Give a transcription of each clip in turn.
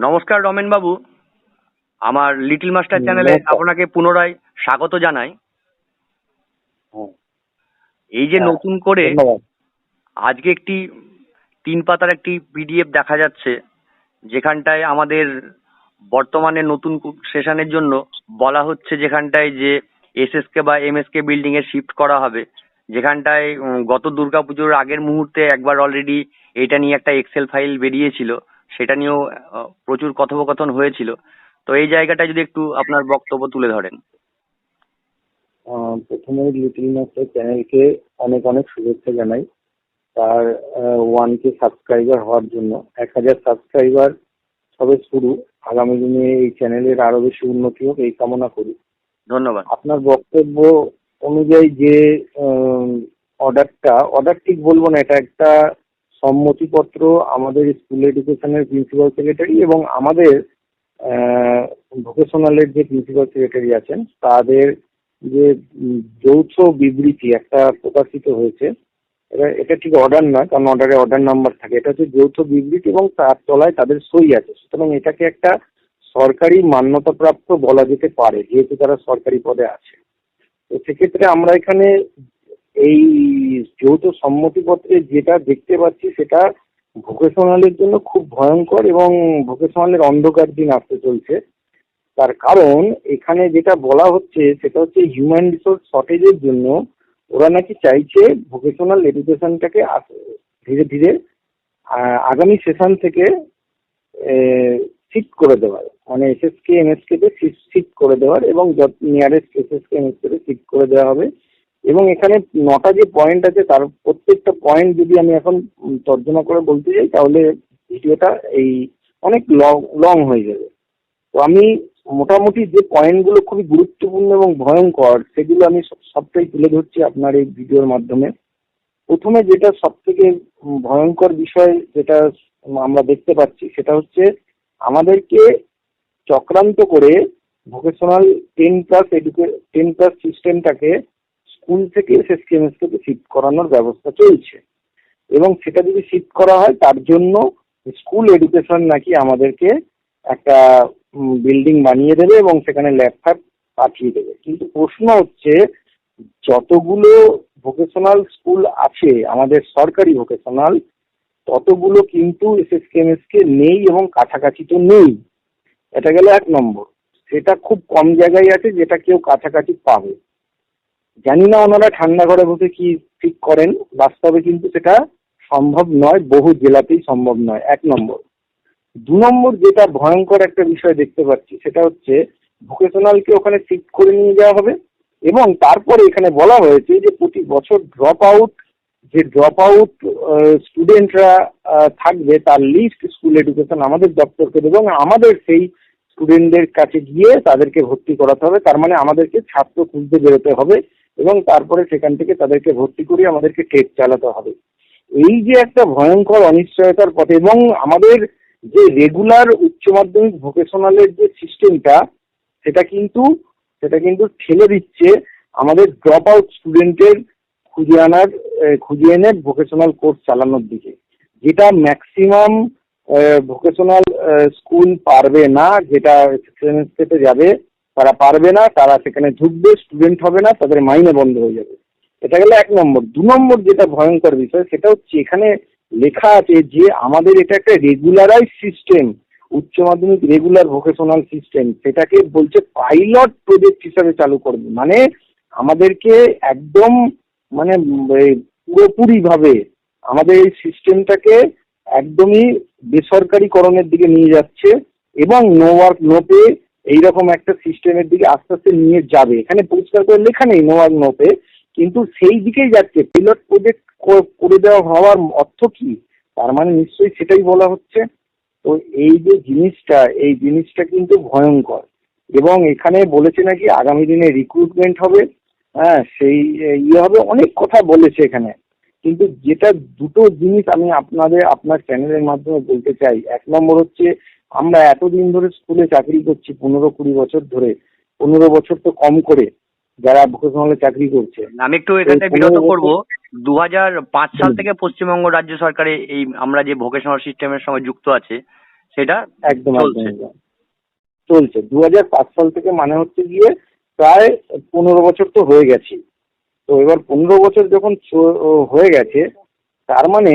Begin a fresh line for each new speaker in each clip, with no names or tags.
নমস্কার রমেন বাবু আমার little master চ্যানেলে আপনাকে পুনরায় স্বাগত জানাই।
হ্যাঁ,
এই যে
হ্যাঁ,
নতুন করে আজকে একটি তিন পাতার একটি পিডিএফ দেখা যাচ্ছে যেখানটায় আমাদের বর্তমানে নতুন সেশনের জন্য বলা হচ্ছে যেখানটায় যে এসএসকে বা এমএসকে বিল্ডিং এ শিফট করা হবে। যেখানটায় গত দুর্গাপুজোর আগের মুহূর্তে একবার অলরেডি এটা নিয়ে একটা এক্সেল ফাইল বেরিয়েছিল। সেটা নিয়েও প্রচুর কথোপকথন হয়েছিল। তো এই জায়গাটা যদি একটু আপনার বক্তব্য তুলে ধরেন।
প্রথমে লিটল মাস্টার চ্যানেলকে অনেক অনেক শুভেচ্ছা জানাই। তার ওয়ান কে সাবস্ক্রাইবার হওয়ার জন্য। এক হাজার সাবস্ক্রাইবার সবে শুরু। আগামী দিনে এই চ্যানেলের আরও বেশি উন্নতি হোক এই কামনা করি।
ধন্যবাদ।
আপনার বক্তব্য অনুযায়ী যে অর্ডারটা অর্ডার ঠিক বলব না এটা একটা সম্মতিপত্র আমাদের স্কুল এডুকেশনের প্রিন্সিপাল সেক্রেটারি এবং আমাদের ভোকেশনালের যে প্রিন্সিপাল সেক্রেটারি আছেন, তাদের যে যৌথ বিবৃতি একটা প্রকাশিত হয়েছে, এটা এটা ঠিক অর্ডার না কারণ অর্ডারে অর্ডার নাম্বার থাকে। এটা হচ্ছে যৌথ বিবৃতি এবং তার তলায় তাদের সই আছে। সুতরাং এটাকে একটা সরকারি মান্যতাপ্রাপ্ত বলা যেতে পারে, যেহেতু তারা সরকারি পদে আছে। তো সেক্ষেত্রে আমরা এখানে এই যৌথ সম্মতিপত্রে যেটা দেখতে পাচ্ছি সেটা ভোকেশনালের জন্য খুব ভয়ঙ্কর এবং ভোকেশনালের অন্ধকার দিন আসতে চলছে। তার কারণ এখানে যেটা বলা হচ্ছে সেটা হচ্ছে হিউম্যান রিসোর্স শর্টেজের জন্য ওরা নাকি চাইছে ভোকেশনাল এডুকেশনটাকে ধীরে ধীরে আগামী সেশন থেকে শিফট করে দেওয়ার। মানে এসএসকে এমএসকে তে শিফট করে দেওয়ার এবং নিয়ারেস্ট এসএসকে এমএসকে তে শিফট করে দেওয়া হবে। এবং এখানে নটা যে পয়েন্ট আছে, তার প্রত্যেকটা পয়েন্ট যদি আমি এখন তর্জমা করে বলতে যাই, তাহলে ভিডিওটা এই অনেক লং হয়ে যাবে। তো আমি মোটামুটি যে পয়েন্টগুলো খুবই গুরুত্বপূর্ণ এবং ভয়ঙ্কর, সেগুলো আমি সব- সবটাই তুলে ধরছি আপনার এই ভিডিওর মাধ্যমে। প্রথমে যেটা সব থেকে ভয়ঙ্কর বিষয় যেটা আমরা দেখতে পাচ্ছি, সেটা হচ্ছে আমাদেরকে চক্রান্ত করে ভোকেশনাল টেন প্লাস এডুকে টেন প্লাস সিস্টেমটাকে স্কুল থেকে এসএসকেএমএস থেকে শিফট করানোর ব্যবস্থা চলছে। এবং সেটা যদি শিফট করা হয়, তার জন্য স্কুল এডুকেশন নাকি আমাদেরকে একটা বিল্ডিং বানিয়ে দেবে এবং সেখানে ল্যাপটপ পাঠিয়ে দেবে। কিন্তু প্রশ্ন হচ্ছে, যতগুলো ভোকেশনাল স্কুল আছে, আমাদের সরকারি ভোকেশনাল ততগুলো কিন্তু এসএসকেএমএস কে নেই এবং কাছাকাছি তো নেই। এটা গেল এক নম্বর। সেটা খুব কম জায়গায় আছে যেটা কেউ কাছাকাছি পাবে। জানি না ওনারা ঠান্ডা ঘরে বসে কি ঠিক করেন। বাস্তবে কিন্তু সেটা সম্ভব নয়, বহু জেলাতেই সম্ভব নয়। এক নম্বর। দু নম্বর যেটা ভয়ঙ্কর একটা বিষয় দেখতে পাচ্ছি, সেটা হচ্ছে ভোকেশনালকে ওখানে শিফট করে নিয়ে যাওয়া হবে এবং তারপরে এখানে বলা হয়েছে যে প্রতি বছর ড্রপ আউট যে ড্রপ আউট স্টুডেন্টরা থাকবে তার লিস্ট স্কুল এডুকেশন আমাদের দপ্তরকে দেবে এবং আমাদের সেই স্টুডেন্টদের কাছে গিয়ে তাদেরকে ভর্তি করাতে হবে। তার মানে আমাদেরকে ছাত্র খুঁজতে বেরোতে হবে। এবং তারপরে সেখান থেকে তাদেরকে ভর্তি করিয়ে আমাদেরকে টেট চালাতে হবে। এই যে একটা ভয়ঙ্কর অনিশ্চয়তার পথে এবং আমাদের যে রেগুলার উচ্চ মাধ্যমিক ভোকেশনালের যে সিস্টেমটা সেটা কিন্তু সেটা কিন্তু ঠেলে দিচ্ছে আমাদের ড্রপ আউট স্টুডেন্টের খুঁজে আনার খুঁজে এনে ভোকেশনাল কোর্স চালানোর দিকে। যেটা ম্যাক্সিমাম ভোকেশনাল স্কুল পারবে না, যেটা যাবে তারা পারবে না, তারা সেখানে ঢুকবে স্টুডেন্ট হবে না, তাদের মাইনে বন্ধ হয়ে যাবে। এটা গেল এক নম্বর। দু নম্বর যেটা ভয়ঙ্কর বিষয়, সেটা হচ্ছে এখানে লেখা আছে যে আমাদের এটা একটা রেগুলারাইজ সিস্টেম উচ্চ মাধ্যমিক রেগুলার ভোকেশনাল সিস্টেম সেটাকে বলছে পাইলট প্রজেক্ট হিসাবে চালু করবে। মানে আমাদেরকে একদম মানে পুরোপুরি ভাবে আমাদের এই সিস্টেমটাকে একদমই বেসরকারিকরণের দিকে নিয়ে যাচ্ছে এবং নো ওয়ার্ক নো পে এইরকম একটা সিস্টেমের দিকে আস্তে আস্তে নিয়ে যাবে। এখানে পরিষ্কার করে লেখা নেই নো ওয়ার্ক নো পে কিন্তু সেই দিকেই যাচ্ছে। পিলট প্রজেক্ট করে দেওয়া হওয়ার অর্থ কি? তার মানে নিশ্চয়ই সেটাই বলা হচ্ছে। তো এই যে জিনিসটা, এই জিনিসটা কিন্তু ভয়ঙ্কর। এবং এখানে বলেছে নাকি আগামী দিনে রিক্রুটমেন্ট হবে। হ্যাঁ সেই ইয়ে হবে। অনেক কথা বলেছে এখানে। কিন্তু যেটা দুটো জিনিস আমি আপনাদের, আপনার চ্যানেলের মাধ্যমে বলতে চাই। এক নম্বর হচ্ছে আমরা এতদিন ধরে স্কুলে চাকরি করছি পনেরো কুড়ি বছর ধরে। পনেরো বছর তো কম করে যারা ভোকেশনালে চাকরি করছে।
আমি একটু এখানে বিরত করব। দু হাজার পাঁচ সাল থেকে পশ্চিমবঙ্গ রাজ্য সরকারে এই আমরা যে ভোকেশনাল সিস্টেমের সঙ্গে যুক্ত আছে সেটা
একদম
চলছে।
দু পাঁচ সাল থেকে মানে হচ্ছে গিয়ে প্রায় পনেরো বছর তো হয়ে গেছে। তো এবার পনেরো বছর যখন হয়ে গেছে তার মানে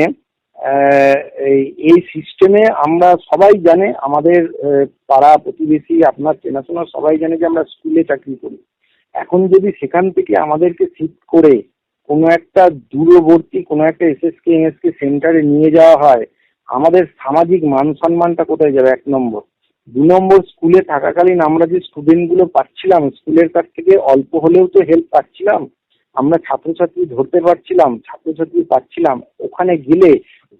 এই সিস্টেমে আমরা সবাই জানে, আমাদের পাড়া প্রতিবেশী আপনার চেনাশোনা সবাই জানে যে আমরা স্কুলে চাকরি করি। এখন যদি সেখান থেকে আমাদেরকে শিফট করে কোনো একটা দূরবর্তী, কোনো একটা এসএসকে এনএসকে সেন্টারে নিয়ে যাওয়া হয়, আমাদের সামাজিক মান সম্মানটা কোথায় যাবে? এক নম্বর। দু নম্বর স্কুলে থাকাকালীন আমরা যে স্টুডেন্টগুলো পাচ্ছিলাম স্কুলের কাছ থেকে অল্প হলেও তো হেল্প পাচ্ছিলাম, আমরা ছাত্রছাত্রী ধরতে পারছিলাম, ছাত্রছাত্রী পাচ্ছিলাম, ওখানে গেলে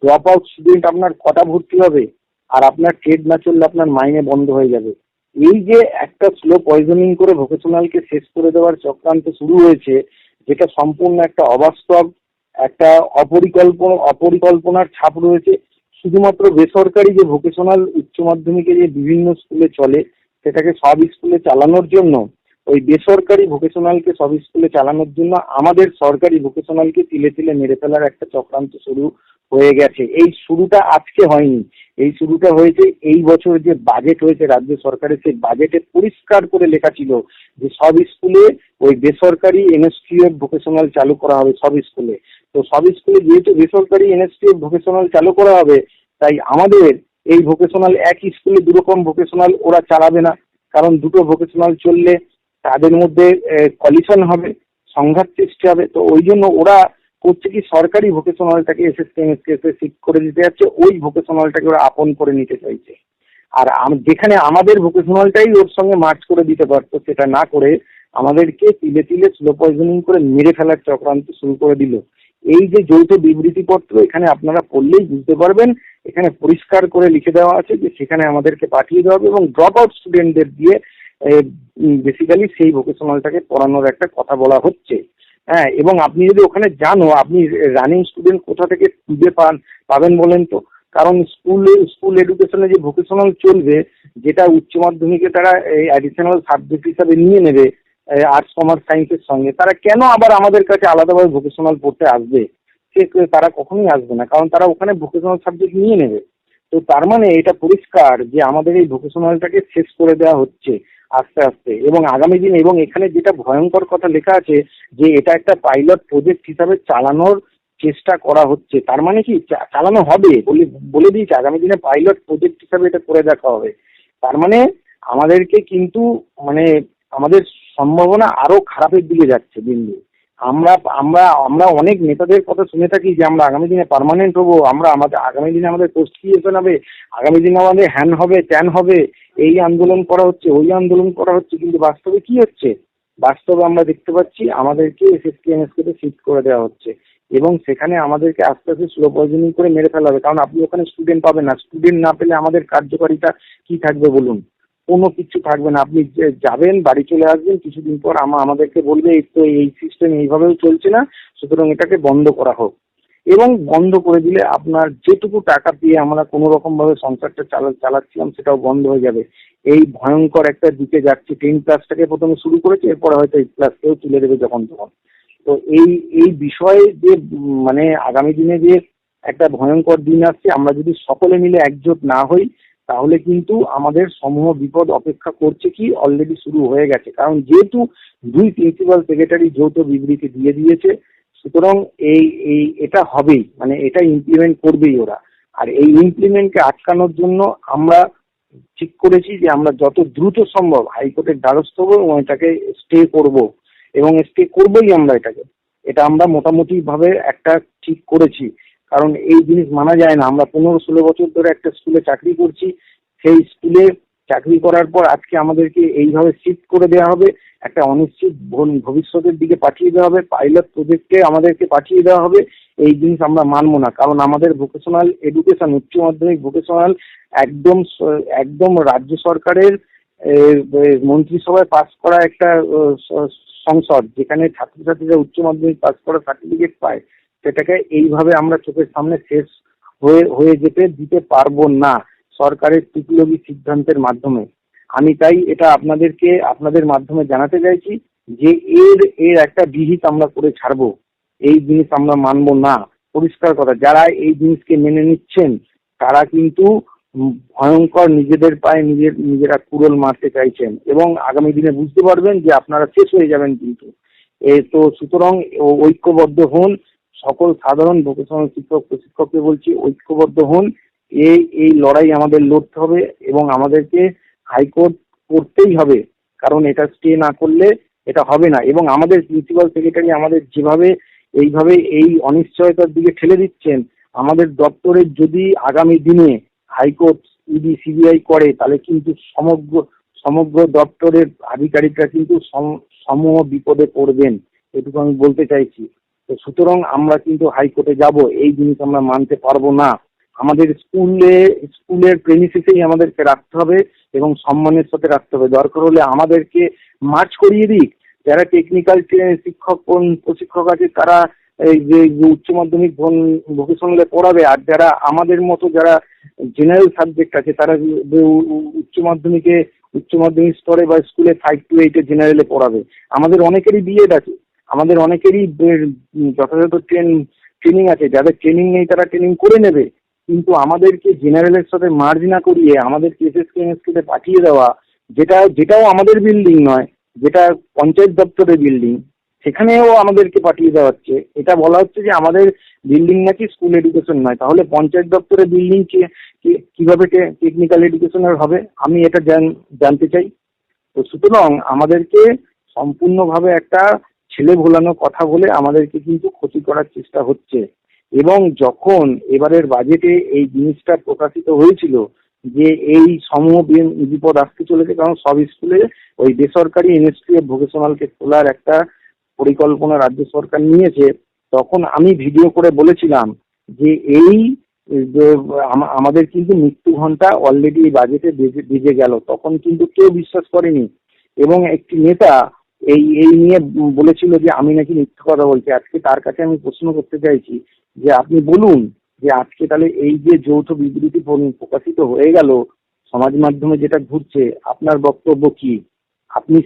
ড্রপ আউট স্টুডেন্ট আপনার কটা ভর্তি হবে? আর আপনার ট্রেড না চললে আপনার মাইনে বন্ধ হয়ে যাবে। এই যে একটা স্লো পয়জনিং করে ভোকেশনালকে শেষ করে দেওয়ার চক্রান্ত শুরু হয়েছে, যেটা সম্পূর্ণ একটা অবাস্তব, একটা অপরিকল্পনা, অপরিকল্পনার ছাপ রয়েছে। শুধুমাত্র বেসরকারি যে ভোকেশনাল উচ্চ মাধ্যমিকে যে বিভিন্ন স্কুলে চলে, সেটাকে সব স্কুলে চালানোর জন্য, ওই বেসরকারি ভোকেশনালকে সব স্কুলে চালানোর জন্য আমাদের সরকারি ভোকেশনালকে তিলে তিলে মেরে ফেলার একটা চক্রান্ত শুরু হয়ে গেছে। এই শুরুটা আজকে হয়নি। এই শুরুটা হয়েছে এই বছর যে বাজেট হয়েছে রাজ্য সরকারের, সেই বাজেটে পরিষ্কার করে লেখা ছিল যে সব স্কুলে ওই বেসরকারি এনএসটিএফ ভোকেশনাল চালু করা হবে সব স্কুলে। তো সব স্কুলে যেহেতু বেসরকারি এনএসটিএফ ভোকেশনাল চালু করা হবে, তাই আমাদের এই ভোকেশনাল এক স্কুলে দুরকম ভোকেশনাল ওরা চালাবে না। কারণ দুটো ভোকেশনাল চললে তাদের মধ্যে কলিশন হবে, সংঘাত সৃষ্টি হবে। তো ওই জন্য ওরা করছে কি সরকারি ভোকেশনালটাকে এমএসকে শিফট করে দিতে যাচ্ছে, ওই ভোকেশনালটাকে ওরা আপন করে নিতে চাইছে। আর যেখানে আমাদের ভোকেশনালটাই ওর সঙ্গে মার্চ করে দিতে পারতো, সেটা না করে আমাদেরকে তিলে তিলে স্লো পয়জনিং করে মেরে ফেলার চক্রান্ত শুরু করে দিল। এই যে যৌথ বিবৃতিপত্র এখানে আপনারা পড়লেই বুঝতে পারবেন, এখানে পরিষ্কার করে লিখে দেওয়া আছে যে সেখানে আমাদেরকে পাঠিয়ে দেওয়া হবে এবং ড্রপ আউট স্টুডেন্টদের দিয়ে বেসিক্যালি সেই ভোকেশনালটাকে পড়ানোর একটা কথা বলা হচ্ছে। হ্যাঁ এবং আপনি যদি ওখানে জানো আপনি রানিং স্টুডেন্ট কোথা থেকে খুঁজে পান, পাবেন বলেন তো? কারণ স্কুলে স্কুল এডুকেশনে যে ভোকেশনাল চলবে, যেটা উচ্চ মাধ্যমিকে তারা এই অ্যাডিশনাল সাবজেক্ট হিসাবে নিয়ে নেবে আর্টস কমার্স সায়েন্সের সঙ্গে, তারা কেন আবার আমাদের কাছে আলাদাভাবে ভোকেশনাল পড়তে আসবে? সে তারা কখনোই আসবে না, কারণ তারা ওখানে ভোকেশনাল সাবজেক্ট নিয়ে নেবে। তো তার মানে এটা পরিষ্কার যে আমাদের এই ভোকেশনালটাকে শেষ করে দেওয়া হচ্ছে। আস্তে আস্তে। এবং আগামী দিনে এবং এখানে যেটা ভয়ঙ্কর কথা লেখা আছে যে এটা একটা পাইলট প্রজেক্ট হিসাবে চালানোর চেষ্টা করা হচ্ছে। তার মানে কি? চালানো হবে। বলে বলে দিয়েছে, আগামী দিনে পাইলট প্রজেক্ট হিসাবে এটা করে দেখা হবে। তার মানে আমাদেরকে কিন্তু মানে আমাদের সম্ভাবনা আরও খারাপের দিকে যাচ্ছে দিন দিন। আমরা আমরা আমরা অনেক নেতাদের কথা শুনে থাকি যে আমরা আগামী দিনে পার্মানেন্ট হব, আমরা আমাদের, আগামী দিনে আমাদের ক্রিয়েশন হবে, আগামী দিনে আমাদের হ্যান হবে ত্যান হবে। এই আন্দোলন করা হচ্ছে, ওই আন্দোলন করা হচ্ছে, কিন্তু বাস্তবে কি হচ্ছে? বাস্তবে আমরা দেখতে পাচ্ছি আমাদেরকে এসএসকে এমএসকে তে শিফট করে দেওয়া হচ্ছে এবং সেখানে আমাদেরকে আস্তে আস্তে স্লো পয়জনিং করে মেরে ফেলা হবে। কারণ আপনি ওখানে স্টুডেন্ট পাবেন না। স্টুডেন্ট না পেলে আমাদের কার্যকারিতা কি থাকবে বলুন? কোনো কিছু থাকবে না। আপনি যাবেন, বাড়ি চলে আসবেন, কিছুদিন পর আমা আমাদেরকে বলবে, এই তো এই সিস্টেম এইভাবেও চলছে না, সুতরাং এটাকে বন্ধ করা হোক। এবং বন্ধ করে দিলে আপনার যেটুকু টাকা দিয়ে আমরা কোনো রকম ভাবে সংসারটা চালা, চালাচ্ছিলাম সেটাও বন্ধ হয়ে যাবে। এই ভয়ঙ্কর একটা দিকে যাচ্ছে টেন ক্লাসটাকে প্রথমে শুরু করেছে, এরপরে হয়তো এইট ক্লাসকেও তুলে দেবে যখন তখন। তো এই এই বিষয়ে যে মানে আগামী দিনে যে একটা ভয়ঙ্কর দিন আসছে, আমরা যদি সকলে মিলে একজোট না হই, তাহলে কিন্তু আমাদের সমূহ বিপদ অপেক্ষা করছে কি অলরেডি শুরু হয়ে গেছে। কারণ যেহেতু দুই প্রিন্সিপাল সেক্রেটারি যৌথ বিবৃতি দিয়ে দিয়েছে সুতরাং এই এই, এটা হবেই মানে এটা ইমপ্লিমেন্ট করবেই ওরা। আর এই ইমপ্লিমেন্টকে আটকানোর জন্য আমরা ঠিক করেছি যে আমরা যত দ্রুত সম্ভব হাইকোর্টের দ্বারস্থ হব এবং এটাকে স্টে করব। এবং স্টে করবোই আমরা এটাকে। এটা আমরা মোটামুটি ভাবে একটা ঠিক করেছি। কারণ এই জিনিস মানা যায় না। আমরা পনেরো ষোলো বছর ধরে একটা স্কুলে চাকরি করছি। সেই স্কুলে চাকরি করার পর আজকে আমাদেরকে এইভাবে শিফট করে দেওয়া হবে। একটা অনিশ্চিত ভবিষ্যতের দিকে পাঠিয়ে দেওয়া হবে। পাইলট প্রজেক্টে আমাদেরকে পাঠিয়ে দেওয়া হবে। এই জিনিস আমরা মানবো না। কারণ আমাদের ভোকেশনাল এডুকেশন উচ্চ মাধ্যমিক ভোকেশনাল একদম একদম রাজ্য সরকারের মন্ত্রিসভায় পাস করা একটা সংসদ, যেখানে ছাত্রছাত্রীরা উচ্চ মাধ্যমিক পাস করা সার্টিফিকেট পায়, সেটাকে এইভাবে আমরা চোখের সামনে শেষ হয়ে হয়ে যেতে দিতে পারব না। সরকারের টুকলগি সিদ্ধান্তের মাধ্যমে। আমি তাই এটা আপনাদেরকে, আপনাদের মাধ্যমে জানাতে চাইছি যে এর এর একটা বিহিত আমরা করে ছাড়বো। এই জিনিস আমরা মানবো না। পরিষ্কার কথা, যারা এই জিনিসকে মেনে নিচ্ছেন, তারা কিন্তু ভয়ঙ্কর নিজেদের পায়ে নিজের, নিজেরা কুড়োল মারতে চাইছেন এবং আগামী দিনে বুঝতে পারবেন যে আপনারা শেষ হয়ে যাবেন কিন্তু। এ তো সুতরাং ঐক্যবদ্ধ হন, সকল সাধারণ ভোকেশনাল শিক্ষক প্রশিক্ষককে বলছি, ঐক্যবদ্ধ হন এই এই লড়াই আমাদের লড়তে হবে এবং আমাদেরকে হাইকোর্ট করতেই হবে। কারণ এটা স্টে না করলে এটা হবে না। এবং আমাদের প্রিন্সিপাল সেক্রেটারি আমাদের যেভাবে, এইভাবে এই অনিশ্চয়তার দিকে ঠেলে দিচ্ছেন, আমাদের দপ্তরের যদি আগামী দিনে হাইকোর্ট, ইডি, সিবিআই করে, তাহলে কিন্তু সমগ্র সমগ্র দপ্তরের আধিকারিকরা কিন্তু সম- সমূহ বিপদে পড়বেন। এটুকু আমি বলতে চাইছি। তো সুতরাং আমরা কিন্তু হাইকোর্টে যাব, এই জিনিস আমরা মানতে পারব না। আমাদের স্কুলে, স্কুলের প্রেমিসিসেই আমাদেরকে রাখতে হবে এবং সম্মানের সাথে রাখতে হবে। দরকার হলে আমাদেরকে মার্চ করিয়ে দিক। যারা টেকনিক্যাল শিক্ষক প্রশিক্ষক আছে, তারা এই যে উচ্চ মাধ্যমিক ভোকেশনালে পড়াবে। আর যারা আমাদের মতো যারা জেনারেল সাবজেক্ট আছে, তারা উচ্চ মাধ্যমিকে, উচ্চ মাধ্যমিক স্তরে বা স্কুলে ফাইভ টু এইটে জেনারেলে পড়াবে। আমাদের অনেকেরই বিএড আছে। আমাদের অনেকেরই যথাযথ ট্রেন ট্রেনিং আছে। যাদের ট্রেনিং নেই, তারা ট্রেনিং করে নেবে। কিন্তু আমাদেরকে জেনারেলের সাথে মার্জ না করিয়ে আমাদেরকে এসএসকে এমএসকে পাঠিয়ে দেওয়া, যেটা, যেটাও আমাদের বিল্ডিং নয়, যেটা পঞ্চায়েত দপ্তরের বিল্ডিং সেখানেও আমাদেরকে পাঠিয়ে দেওয়া হচ্ছে। এটা বলা হচ্ছে যে আমাদের বিল্ডিং নাকি স্কুল এডুকেশন নয়। তাহলে পঞ্চায়েত দপ্তরের বিল্ডিং কীভাবে টেকনিক্যাল এডুকেশনের হবে? আমি এটা জানতে চাই। তো সুতরাং আমাদেরকে সম্পূর্ণভাবে একটা ছেলে ভোলানো কথা বলে আমাদেরকে কিন্তু ক্ষতি করার চেষ্টা হচ্ছে। এবং যখন এবারের বাজেটে এই জিনিসটা প্রকাশিত হয়েছিল যে এই সমূহ বিপদ আসতে চলেছে, কারণ সব স্কুলে ওই বেসরকারি ইনস্টিটিউট অফ ভোকেশনালকে খোলার একটা পরিকল্পনা রাজ্য সরকার নিয়েছে, তখন আমি ভিডিও করে বলেছিলাম যে এই আমাদের কিন্তু মৃত্যু ঘণ্টা অলরেডি এই বাজেটে বেজে বেজে গেল, তখন কিন্তু কেউ বিশ্বাস করেনি। এবং একটি নেতা এই এই নিয়ে বলেছিল যে আমি নাকি মিথ্যে কথা বলছি, আজকে তার কাছে আমি প্রশ্ন করতে চাইছি যে আপনি বলুন যে আজকে তাহলে এই যে যৌথ বিবৃতি প্রকাশিত হয়ে গেল, সমাজ মাধ্যমে যেটা ঘুরছে, আপনার বক্তব্য কি? আপনি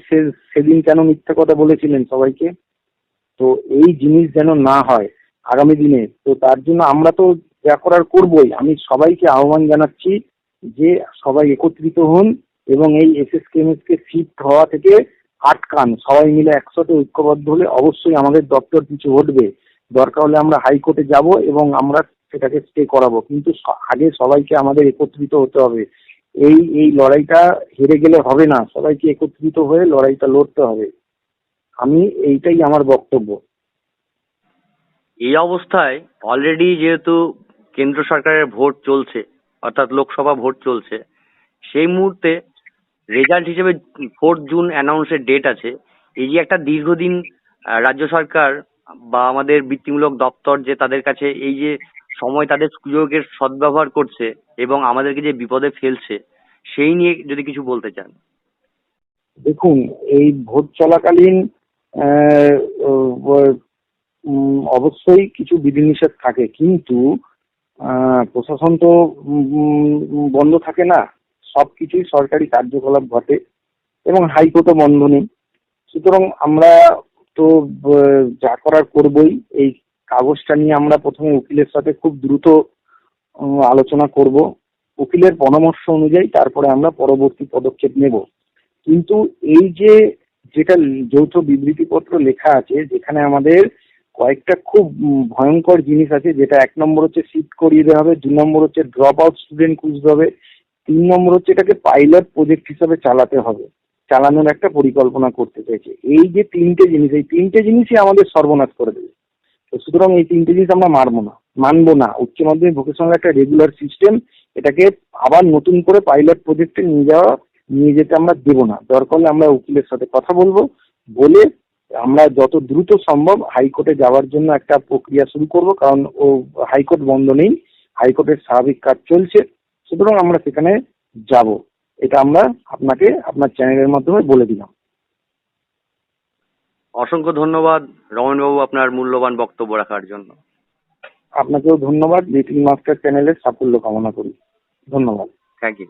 সেদিন কেন মিথ্যা কথা বলেছিলেন সবাইকে? তো এই জিনিস যেন না হয় আগামী দিনে, তো তার জন্য আমরা তো যা করার করবই। আমি সবাইকে আহ্বান জানাচ্ছি যে সবাই একত্রিত হন এবং এই এস এস কে শিফট হওয়া থেকে আটকান। সবাই মিলে একসাথে ঐক্যবদ্ধ হলে অবশ্যই আমাদের দপ্তর পিছু হটবে। দরকার হলে আমরা হাইকোর্টে যাব এবং আমরা সেটাকে স্টে করাবো। কিন্তু আগে সবাইকে আমাদের একত্রিত হতে হবে। এই এই লড়াইটা হেরে গেলে হবে না। সবাইকে একত্রিত হয়ে লড়াইটা লড়তে হবে। আমি এইটাই আমার বক্তব্য।
এই অবস্থায় অলরেডি যেহেতু কেন্দ্র সরকারের ভোট চলছে, অর্থাৎ লোকসভা ভোট চলছে, সেই মুহূর্তে রেজাল্ট হিসেবে ফোর্থ জুন অ্যানাউন্সের ডেট আছে। এই যে একটা দীর্ঘদিন রাজ্য সরকার বা আমাদের বৃত্তিমূলক দপ্তর যে তাদের কাছে এই যে সময় তাদের সুযোগের সদ্ব্যবহার করছে এবং আমাদেরকে যে বিপদে ফেলছে, সেই নিয়ে যদি কিছু বলতে চান।
দেখুন, এই ভোট চলাকালীন অবশ্যই কিছু বিধিনিষেধ থাকে, কিন্তু প্রশাসন তো বন্ধ থাকে না। সবকিছুই সরকারি কার্যকলাপ ঘটে এবং হাইকোর্টও বন্ধ নেই। সুতরাং আমরা তো যা করার করবই। এই কাগজটা নিয়ে আমরা প্রথমে উকিলের সাথে খুব দ্রুত আলোচনা করব। উকিলের পরামর্শ অনুযায়ী তারপরে আমরা পরবর্তী পদক্ষেপ নেব। কিন্তু এই যে, যেটা যৌথ বিবৃতিপত্র লেখা আছে, যেখানে আমাদের কয়েকটা খুব ভয়ঙ্কর জিনিস আছে, যেটা এক নম্বর হচ্ছে সিট করিয়ে দেওয়া হবে, দু নম্বর হচ্ছে ড্রপ আউট স্টুডেন্ট খুঁজতে হবে, তিন নম্বর হচ্ছে এটাকে পাইলট প্রজেক্ট হিসাবে চালাতে হবে। চালানোর একটা পরিকল্পনা করতে চাইছে। এই যে তিনটে জিনিস, এই তিনটে জিনিসই আমাদের সর্বনাশ করে দেবে। তো সুতরাং এই তিনটে জিনিস আমরা মানবো না মানবো না। উচ্চ মাধ্যমিক ভোকেশনাল একটা রেগুলার সিস্টেম এটাকে আবার নতুন করে পাইলট প্রজেক্টে নিয়ে যাওয়া, নিয়ে যেতে আমরা দেবো না। দরকার হলে আমরা উকিলের সাথে কথা বলব, বলে আমরা যত দ্রুত সম্ভব হাইকোর্টে যাওয়ার জন্য একটা প্রক্রিয়া শুরু করব, কারণ ও হাইকোর্ট বন্ধ নেই, হাইকোর্টের স্বাভাবিক কাজ চলছে। সুতরাং আমরা সেখানে যাব। এটা আমরা আপনাকে আপনার চ্যানেলের মাধ্যমে বলে দিলাম।
অসংখ্য ধন্যবাদ রমনবাবু আপনার মূল্যবান বক্তব্য রাখার জন্য।
আপনাকেও ধন্যবাদ লিটিল মাস্টার চ্যানেলের সাফল্য কামনা করি। ধন্যবাদ।
Thank you